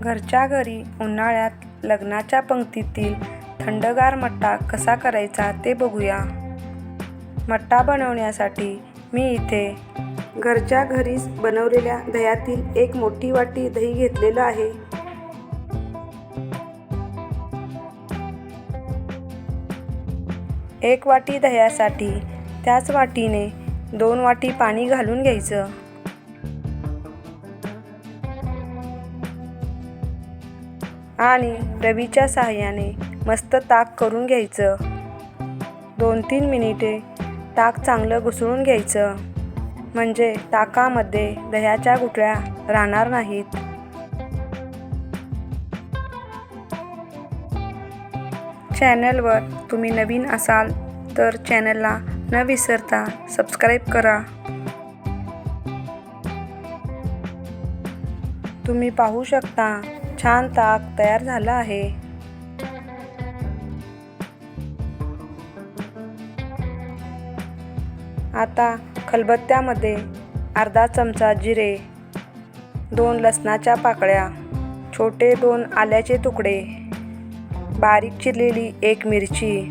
घरच्या घरी उन्हाळ्यात लग्नाच्या पंक्तीतील थंडगार मट्टा कसा करायचा ते बघूया. मट्टा बनवण्यासाठी मी इथे घरच्या घरीच बनवलेल्या दह्यातील एक मोठी वाटी दही घेतलेलं आहे. एक वाटी दह्यासाठी त्याच वाटीने दोन वाटी पाणी घालून घ्यायचं. आणि रवीच्या साहाय्याने मस्त ताक करून घ्यायचं. दोन तीन मिनिटे ताक चांगलं घुसळून घ्यायचं. म्हणजे ताकामध्ये दह्याच्या गुठळ्या राहणार नाहीत. चॅनलवर तुम्ही नवीन असाल तर चॅनलला न विसरता सबस्क्राईब करा. तुम्ही पाहू शकता छान ताक तयार झाला आहे. आता खलबत्त्यामध्ये अर्धा चमचा जिरे दोन लसणाच्या पाकळ्या छोटे दोन आल्याचे तुकडे बारीक चिरलेली एक मिरची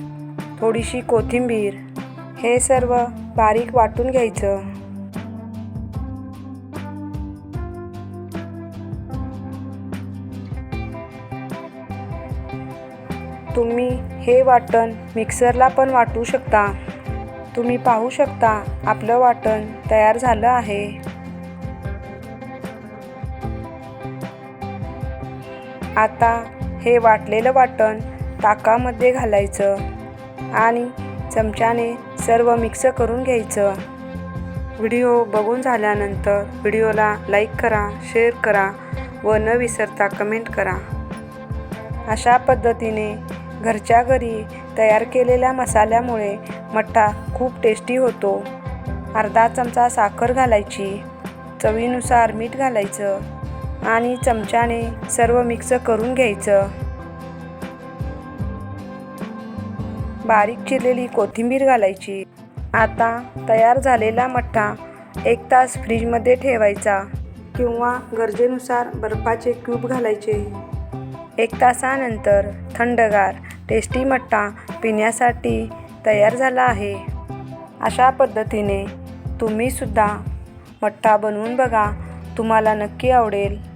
थोडीशी कोथिंबीर हे सर्व बारीक वाटून घ्यायचं. तुम्ही हे वाटण मिक्सरला पण वाटू शकता. तुम्ही पाहू शकता आपलं वाटण तयार झालं आहे. आता हे वाटलेलं वाटण ताकामध्ये घालायचं आणि चमच्याने सर्व मिक्स करून घ्यायचं. व्हिडिओ बघून झाल्यानंतर व्हिडिओला लाईक करा शेअर करा व न विसरता कमेंट करा. अशा पद्धतीने घरच्या घरी तयार केलेल्या मसाल्यामुळे मठ्ठा खूप टेस्टी होतो. अर्धा चमचा साखर घालायची चवीनुसार मीठ घालायचं आणि चमच्याने सर्व मिक्स करून घ्यायचं. बारीक चिरलेली कोथिंबीर घालायची. आता तयार झालेला मठ्ठा एक तास फ्रीजमध्ये ठेवायचा किंवा गरजेनुसार बर्फाचे क्यूब घालायचे. एक तासानंतर थंडगार टेस्टी मट्टा पिण्यासाठी तयार झाला आहे. अशा पद्धतीने तुम्हीसुद्धा मठ्ठा बनवून बघा. तुम्हाला नक्की आवडेल.